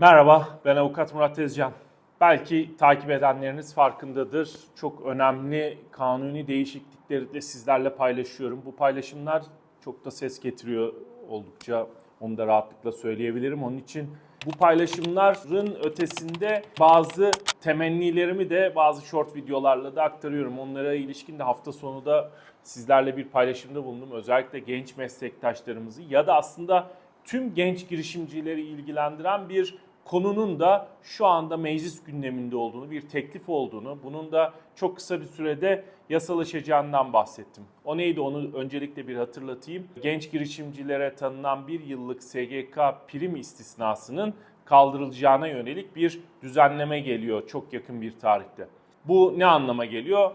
Merhaba, ben Avukat Murat Tezcan. Belki takip edenleriniz farkındadır. Çok önemli kanuni değişiklikleri de sizlerle paylaşıyorum. Bu paylaşımlar çok da ses getiriyor oldukça. Onu da rahatlıkla söyleyebilirim. Onun için bu paylaşımların ötesinde bazı temennilerimi de bazı short videolarla da aktarıyorum. Onlara ilişkin de hafta sonu da sizlerle bir paylaşımda bulundum. Özellikle genç meslektaşlarımızı ya da aslında tüm genç girişimcileri ilgilendiren bir konunun da şu anda meclis gündeminde olduğunu, bir teklif olduğunu, bunun da çok kısa bir sürede yasalaşacağından bahsettim. O neydi onu öncelikle bir hatırlatayım. Genç girişimcilere tanınan bir yıllık SGK prim istisnasının kaldırılacağına yönelik bir düzenleme geliyor çok yakın bir tarihte. Bu ne anlama geliyor?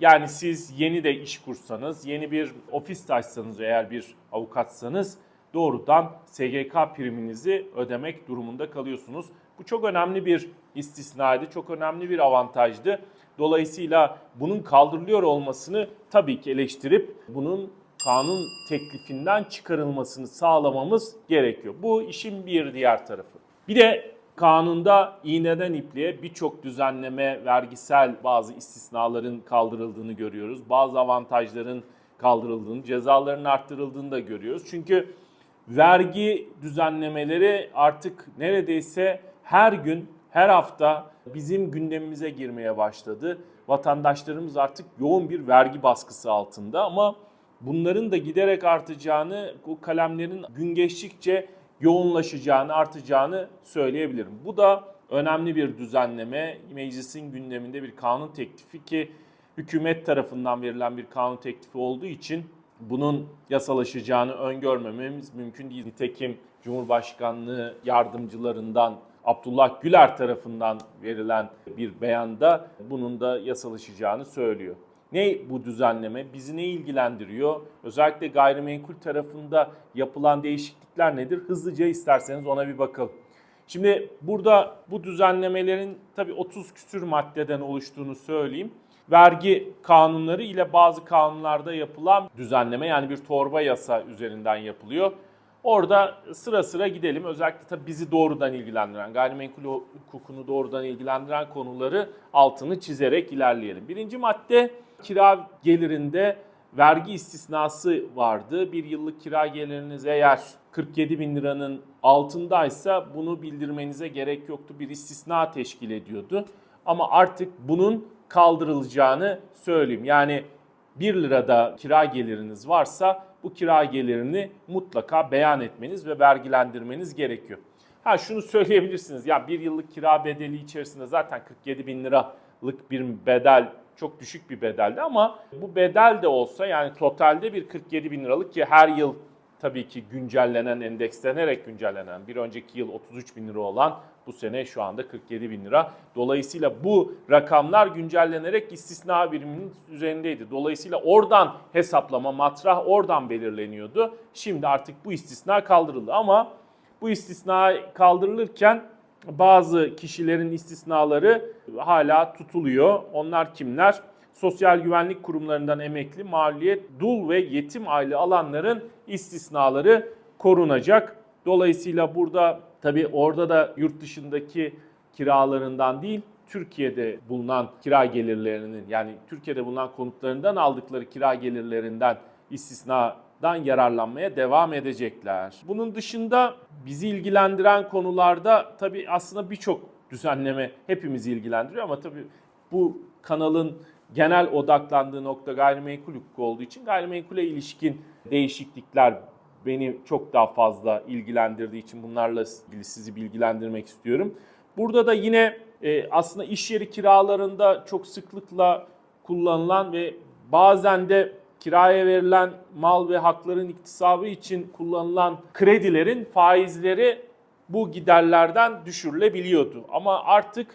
Yani siz yeni de iş kursanız, yeni bir ofis açsanız eğer bir avukatsanız doğrudan SGK priminizi ödemek durumunda kalıyorsunuz. Bu çok önemli bir istisnaydı, çok önemli bir avantajdı. Dolayısıyla bunun kaldırılıyor olmasını tabii ki eleştirip bunun kanun teklifinden çıkarılmasını sağlamamız gerekiyor. Bu işin bir diğer tarafı. Bir de kanunda iğneden ipliğe birçok düzenleme, vergisel bazı istisnaların kaldırıldığını görüyoruz. Bazı avantajların kaldırıldığını, cezaların arttırıldığını da görüyoruz. Çünkü vergi düzenlemeleri artık neredeyse her gün, her hafta bizim gündemimize girmeye başladı. Vatandaşlarımız artık yoğun bir vergi baskısı altında ama bunların da giderek artacağını, bu kalemlerin gün geçtikçe yoğunlaşacağını, artacağını söyleyebilirim. Bu da önemli bir düzenleme. Meclisin gündeminde bir kanun teklifi ki hükümet tarafından verilen bir kanun teklifi olduğu için bunun yasalaşacağını öngörmememiz mümkün değil. Nitekim Cumhurbaşkanlığı yardımcılarından Abdullah Güler tarafından verilen bir beyanda bunun da yasalaşacağını söylüyor. Ne bu düzenleme? Bizi ne ilgilendiriyor? Özellikle gayrimenkul tarafında yapılan değişiklikler nedir? Hızlıca isterseniz ona bir bakalım. Şimdi burada bu düzenlemelerin tabii 30 küsür maddeden oluştuğunu söyleyeyim vergi kanunları ile bazı kanunlarda yapılan düzenleme yani bir torba yasa üzerinden yapılıyor. Orada sıra sıra gidelim. Özellikle tabii bizi doğrudan ilgilendiren, gayrimenkul hukukunu doğrudan ilgilendiren konuları altını çizerek ilerleyelim. Birinci madde kira gelirinde vergi istisnası vardı. Bir yıllık kira geliriniz eğer 47 bin liranın altındaysa bunu bildirmenize gerek yoktu. Bir istisna teşkil ediyordu. Ama artık bunun kaldırılacağını söyleyeyim. Yani 1 lirada kira geliriniz varsa bu kira gelirini mutlaka beyan etmeniz ve vergilendirmeniz gerekiyor. Ha şunu söyleyebilirsiniz ya bir yıllık kira bedeli içerisinde zaten 47 bin liralık bir bedel çok düşük bir bedeldi ama bu bedel de olsa yani totalde bir 47 bin liralık ki her yıl tabii ki güncellenen, endekslenerek güncellenen bir önceki yıl 33 bin lira olan bu sene şu anda 47 bin lira. Dolayısıyla bu rakamlar güncellenerek istisna biriminin üzerindeydi. Dolayısıyla oradan hesaplama, matrah oradan belirleniyordu. Şimdi artık bu istisna kaldırıldı ama bu istisna kaldırılırken bazı kişilerin istisnaları hala tutuluyor. Onlar kimler? Sosyal güvenlik kurumlarından emekli, maliyet, dul ve yetim aile alanların istisnaları korunacak. Dolayısıyla burada tabii orada da yurt dışındaki kiralarından değil, Türkiye'de bulunan kira gelirlerinin yani Türkiye'de bulunan konutlarından aldıkları kira gelirlerinden istisnadan yararlanmaya devam edecekler. Bunun dışında bizi ilgilendiren konularda tabii aslında birçok düzenleme hepimizi ilgilendiriyor ama tabii bu kanalın genel odaklandığı nokta gayrimenkul hukuku olduğu için gayrimenkule ilişkin değişiklikler beni çok daha fazla ilgilendirdiği için bunlarla ilgili sizi bilgilendirmek istiyorum. Burada da yine e, aslında iş yeri kiralarında çok sıklıkla kullanılan ve bazen de kiraya verilen mal ve hakların iktisabı için kullanılan kredilerin faizleri bu giderlerden düşürülebiliyordu. Ama artık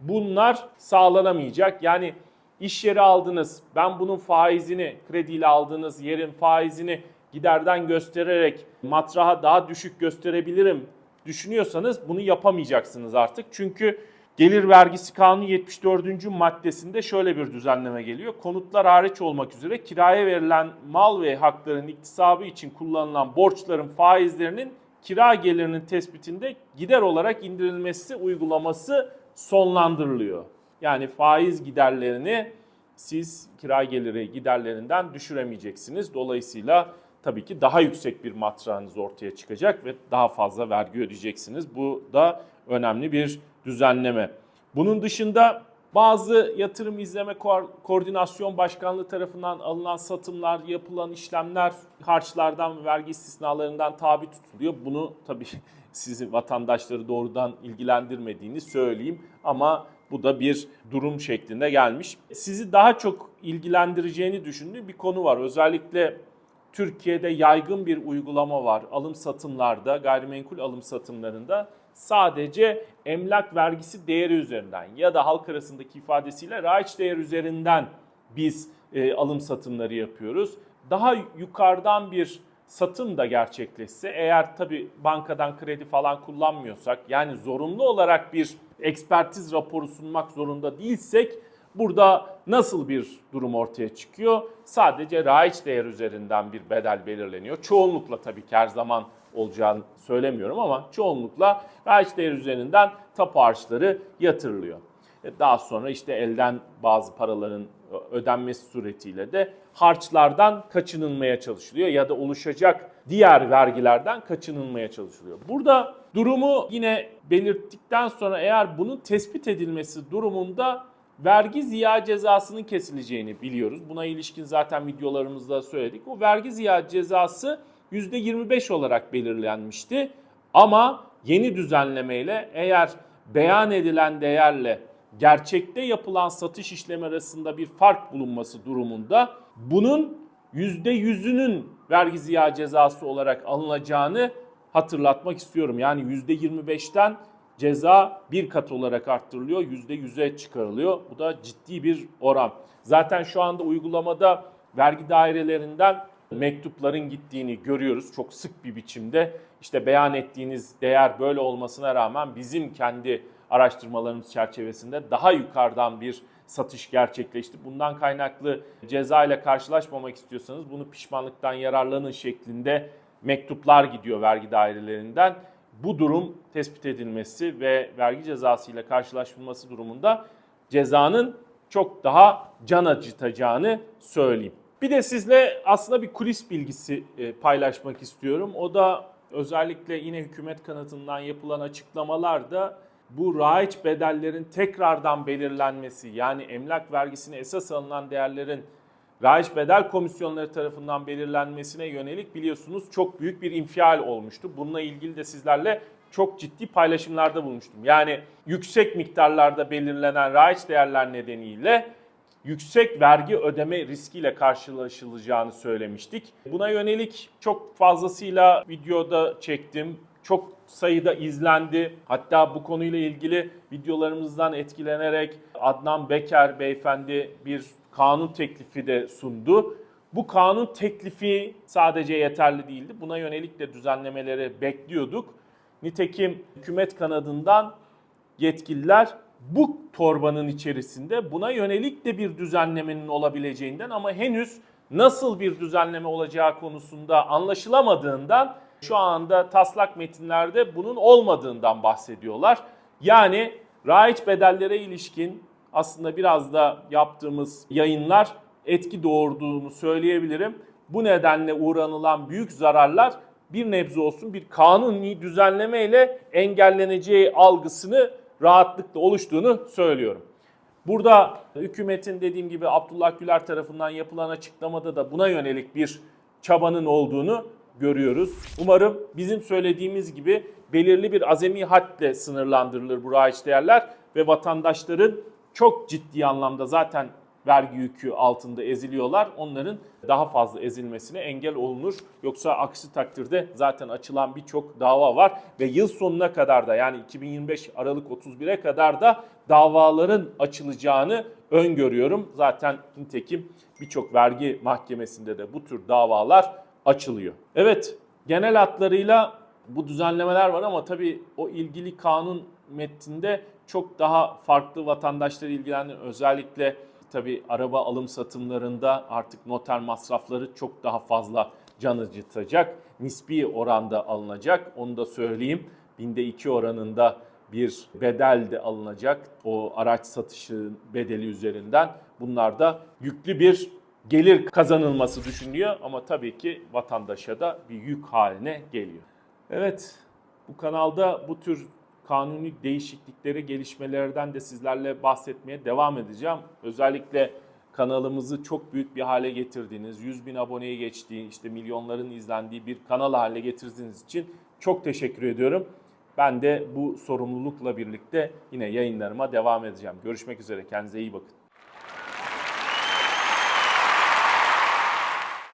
bunlar sağlanamayacak. Yani iş yeri aldınız, ben bunun faizini, krediyle aldığınız yerin faizini giderden göstererek matraha daha düşük gösterebilirim düşünüyorsanız bunu yapamayacaksınız artık. Çünkü Gelir Vergisi Kanunu 74. maddesinde şöyle bir düzenleme geliyor. Konutlar hariç olmak üzere kiraya verilen mal ve hakların iktisabı için kullanılan borçların faizlerinin kira gelirinin tespitinde gider olarak indirilmesi uygulaması sonlandırılıyor. Yani faiz giderlerini siz kira geliri giderlerinden düşüremeyeceksiniz. Dolayısıyla tabii ki daha yüksek bir matrağınız ortaya çıkacak ve daha fazla vergi ödeyeceksiniz. Bu da önemli bir düzenleme. Bunun dışında bazı yatırım izleme Ko- koordinasyon başkanlığı tarafından alınan satımlar, yapılan işlemler harçlardan ve vergi istisnalarından tabi tutuluyor. Bunu tabii sizin vatandaşları doğrudan ilgilendirmediğini söyleyeyim ama bu da bir durum şeklinde gelmiş. Sizi daha çok ilgilendireceğini düşündüğüm bir konu var. Özellikle Türkiye'de yaygın bir uygulama var. Alım satımlarda, gayrimenkul alım satımlarında sadece emlak vergisi değeri üzerinden ya da halk arasındaki ifadesiyle raiç değer üzerinden biz e, alım satımları yapıyoruz. Daha yukarıdan bir satım da gerçekleşse eğer tabi bankadan kredi falan kullanmıyorsak yani zorunlu olarak bir ekspertiz raporu sunmak zorunda değilsek burada nasıl bir durum ortaya çıkıyor? Sadece raiç değer üzerinden bir bedel belirleniyor. Çoğunlukla tabii ki her zaman olacağını söylemiyorum ama çoğunlukla raiç değer üzerinden tapu harçları yatırılıyor. E, Daha sonra işte elden bazı paraların ödenmesi suretiyle de harçlardan kaçınılmaya çalışılıyor ya da oluşacak diğer vergilerden kaçınılmaya çalışılıyor. Burada durumu yine belirttikten sonra eğer bunun tespit edilmesi durumunda vergi ziya cezasının kesileceğini biliyoruz. Buna ilişkin zaten videolarımızda söyledik. O vergi ziya cezası %25 olarak belirlenmişti. Ama yeni düzenlemeyle eğer beyan edilen değerle gerçekte yapılan satış işlemi arasında bir fark bulunması durumunda bunun %100'ünün vergi ziya cezası olarak alınacağını hatırlatmak istiyorum. Yani %25'ten ceza bir kat olarak arttırılıyor, %100'e çıkarılıyor. Bu da ciddi bir oran. Zaten şu anda uygulamada vergi dairelerinden mektupların gittiğini görüyoruz çok sık bir biçimde. İşte beyan ettiğiniz değer böyle olmasına rağmen bizim kendi araştırmalarımız çerçevesinde daha yukarıdan bir satış gerçekleşti. Bundan kaynaklı ceza ile karşılaşmamak istiyorsanız bunu pişmanlıktan yararlanın şeklinde mektuplar gidiyor vergi dairelerinden. Bu durum tespit edilmesi ve vergi cezası ile karşılaşılması durumunda cezanın çok daha can acıtacağını söyleyeyim. Bir de sizle aslında bir kulis bilgisi e, paylaşmak istiyorum. O da özellikle yine hükümet kanatından yapılan açıklamalarda bu raiç bedellerin tekrardan belirlenmesi yani emlak vergisine esas alınan değerlerin raiç bedel komisyonları tarafından belirlenmesine yönelik biliyorsunuz çok büyük bir infial olmuştu. Bununla ilgili de sizlerle çok ciddi paylaşımlarda bulmuştum. Yani yüksek miktarlarda belirlenen raiç değerler nedeniyle yüksek vergi ödeme riskiyle karşılaşılacağını söylemiştik. Buna yönelik çok fazlasıyla videoda çektim. Çok sayıda izlendi. Hatta bu konuyla ilgili videolarımızdan etkilenerek Adnan Beker beyefendi bir kanun teklifi de sundu. Bu kanun teklifi sadece yeterli değildi. Buna yönelik de düzenlemeleri bekliyorduk. Nitekim hükümet kanadından yetkililer bu torbanın içerisinde buna yönelik de bir düzenlemenin olabileceğinden ama henüz nasıl bir düzenleme olacağı konusunda anlaşılamadığından şu anda taslak metinlerde bunun olmadığından bahsediyorlar. Yani raiç bedellere ilişkin aslında biraz da yaptığımız yayınlar etki doğurduğunu söyleyebilirim. Bu nedenle uğranılan büyük zararlar bir nebze olsun bir kanuni düzenleme ile engelleneceği algısını rahatlıkla oluştuğunu söylüyorum. Burada hükümetin dediğim gibi Abdullah Güler tarafından yapılan açıklamada da buna yönelik bir çabanın olduğunu görüyoruz. Umarım bizim söylediğimiz gibi belirli bir azami hadle sınırlandırılır bu raiç değerler ve vatandaşların çok ciddi anlamda zaten vergi yükü altında eziliyorlar. Onların daha fazla ezilmesine engel olunur. Yoksa aksi takdirde zaten açılan birçok dava var ve yıl sonuna kadar da yani 2025 Aralık 31'e kadar da davaların açılacağını öngörüyorum. Zaten nitekim birçok vergi mahkemesinde de bu tür davalar açılıyor. Evet genel hatlarıyla bu düzenlemeler var ama tabii o ilgili kanun metninde çok daha farklı vatandaşları ilgilendiren özellikle tabii araba alım satımlarında artık noter masrafları çok daha fazla can acıtacak. Nispi oranda alınacak. Onu da söyleyeyim. Binde 2 oranında bir bedel de alınacak. O araç satışı bedeli üzerinden. Bunlar da yüklü bir gelir kazanılması düşünülüyor ama tabii ki vatandaşa da bir yük haline geliyor. Evet, bu kanalda bu tür kanuni değişiklikleri, gelişmelerden de sizlerle bahsetmeye devam edeceğim. Özellikle kanalımızı çok büyük bir hale getirdiğiniz, 100 bin aboneye geçtiği, işte milyonların izlendiği bir kanal haline getirdiğiniz için çok teşekkür ediyorum. Ben de bu sorumlulukla birlikte yine yayınlarıma devam edeceğim. Görüşmek üzere, kendinize iyi bakın.